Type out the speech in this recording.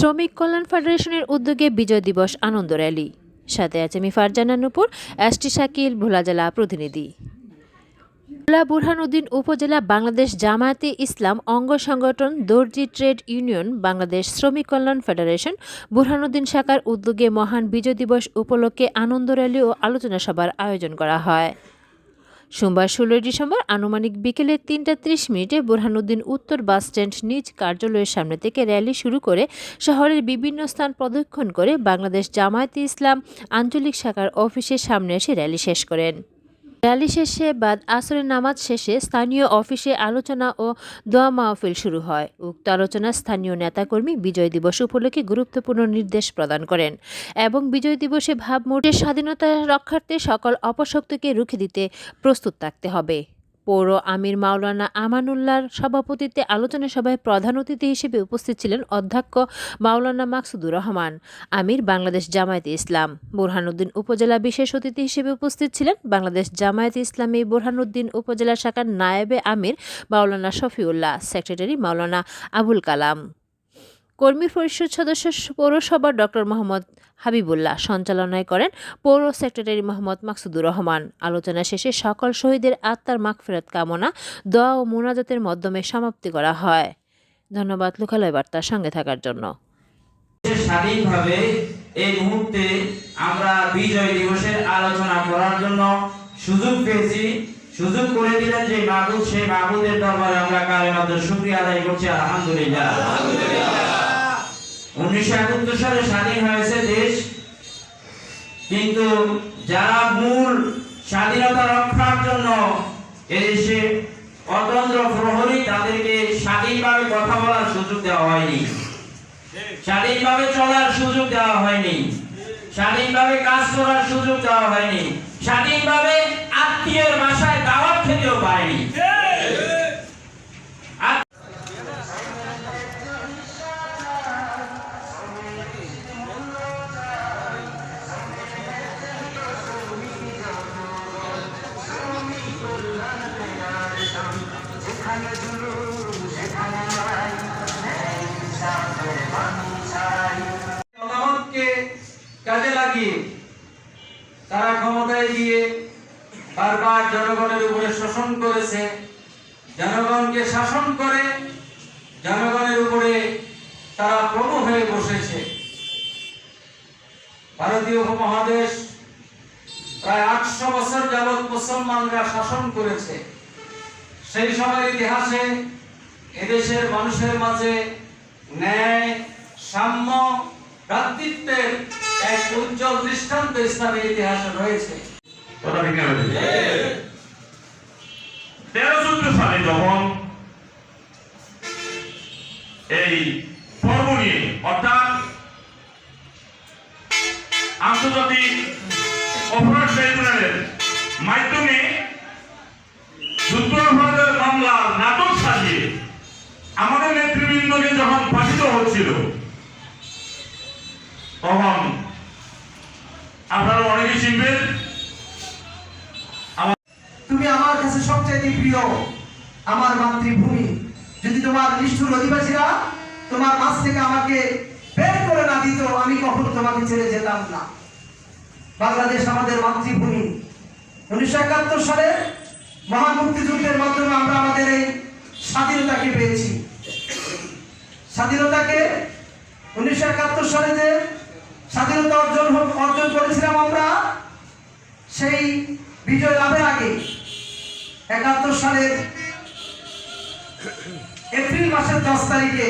শ্রমিক কল্যাণ ফেডারেশনের উদ্যোগে বিজয় দিবস আনন্দ র্যালি। সাথে আছে আমি ফারজানা নুপুর এসটি শাকিল, ভোলা জেলা প্রতিনিধি। ভোলা বুরহানুদ্দিন উপজেলা বাংলাদেশ জামায়াতে ইসলাম অঙ্গ সংগঠন দর্জি ট্রেড ইউনিয়ন বাংলাদেশ শ্রমিক কল্যাণ ফেডারেশন বুরহানুদ্দিন শাখার উদ্যোগে মহান বিজয় দিবস উপলক্ষে আনন্দ র্যালি ও আলোচনা সভার আয়োজন করা হয়। সোমবার ষোলোই ডিসেম্বর আনুমানিক বিকেলে তিনটা ত্রিশ মিনিটে বোরহানুদ্দিন উত্তর বাস স্ট্যান্ড নিজ কার্যালয়ের সামনে থেকে র্যালি শুরু করে শহরের বিভিন্ন স্থান প্রদক্ষিণ করে বাংলাদেশ জামায়াতে ইসলাম আঞ্চলিক শাখার অফিসের সামনে এসে র্যালি শেষ করেন। র্যালি শেষে বাদ আসরের নামাজ শেষে স্থানীয় অফিসে আলোচনা ও দোয়া মাহফিল শুরু হয়। উক্ত আলোচনা স্থানীয় নেতাকর্মী বিজয় দিবস উপলক্ষে গুরুত্বপূর্ণ নির্দেশ প্রদান করেন এবং বিজয় দিবসে ভাবমূর্তির স্বাধীনতা রক্ষার্থে সকল অপশক্তিকে রুখে দিতে প্রস্তুত থাকতে হবে। পৌর আমির মাওলানা আমানুল্লাহর সভাপতিত্বে আলোচনা সভায় প্রধান অতিথি হিসেবে উপস্থিত ছিলেন অধ্যক্ষ মাওলানা মাকসুদুর রহমান, আমির বাংলাদেশ জামায়াতে ইসলাম। বোরহানুদ্দিন উপজেলা বিশেষ অতিথি হিসেবে উপস্থিত ছিলেন বাংলাদেশ জামায়াতে ইসলামী বোরহানুদ্দিন উপজেলা শাখার নায়েবে আমির মাওলানা শফিউল্লাহ, সেক্রেটারি মাওলানা আবুল কালাম। কর্মী পরিষদ সদস্য পৌরসভা ডক্টর মোহাম্মদ হাবিবুল্লাহ সঞ্চালনায় করেন পৌর সেক্রেটারি মোহাম্মদ মাকসুদুর রহমান। আলোচনা শেষে সকল শহীদের আত্মার মাগফিরাত কামনা, দোয়া ও মোনাজাতের মাধ্যমে সমাপ্তি করা হয়। ধন্যবাদ লোকালয় বার্তার সঙ্গে থাকার জন্য। স্বাধীনভাবে এই মুহূর্তে আমরা বিজয় দিবসের আলোচনা করার জন্য সুযোগ পেয়েছি। সুযোগ করে দিলেন যে সেই দরবারে আমরা আদায় করছি। আলহামদুলিল্লাহ। উনিশশো একাত্তর সালে স্বাধীন হয়েছে দেশ। কিন্তু যারা মূল স্বাধীনতা রক্ষার জন্য এদেশে অতন্ত্র প্রহরী, তাদেরকে স্বাধীনভাবে কথা বলার সুযোগ দেওয়া হয়নি। স্বাধীনভাবে চলার সুযোগ দেওয়া হয়নি। স্বাধীনভাবে কাজ করার সুযোগ দেওয়া হয়নি। স্বাধীনভাবে আত্মীয়ের বাসায় দাওয়াত খেতেও পায়নি কাজে লাগিয়ে তারা ক্ষমতায় গিয়ে বারবার জনগণের উপরে শোষণ করেছে। জনগণকে শাসন করে জনগণের উপরে তারা প্রভু হয়ে বসেছে। ভারতীয় উপমহাদেশ প্রায় আটশো বছর যাবৎ মুসলমানরা শাসন করেছে। সেই সময়ের ইতিহাসে এদেশের মানুষের মাঝে ন্যায় সাম্য ভ্রাতৃত্বের এক উজ্জ্বল দৃষ্টান্ত ইসলামের ইতিহাসে রয়েছে? তেরো চোদ্দ সালে যখন এই পর্ব নিয়ে অর্থাৎ আন্তর্জাতিক অপরাধ ট্রাইব্যুনালের মাধ্যমে যুদ্ধাপরাধের মামলার নাটক সাজিয়ে আমাদের নেতৃবৃন্দকে যখন ফাঁসিত হচ্ছিল, তখন আপনারা অনেকেই চিনবেন। তুমি আমার কাছে সবচাইতে প্রিয় আমার মাতৃভূমি। যদি তোমার নিষ্ঠুর অধিবাসীরা তোমার মাছ থেকে আমাকে বের করে না দিত, আমি কখনো তোমাকে ছেড়ে যেতাম না। বাংলাদেশ আমাদের মাতৃভূমি। উনিশশো একাত্তর সালে মহান মুক্তিযুদ্ধের মাধ্যমে আমরা আমাদের এই স্বাধীনতাকে পেয়েছি। স্বাধীনতাকে উনিশশো একাত্তর সালে যে স্বাধীনতা অর্জন অর্জন করেছিলাম আমরা, সেই বিজয় লাভের আগে একাত্তর সালের এপ্রিল মাসের দশ তারিখে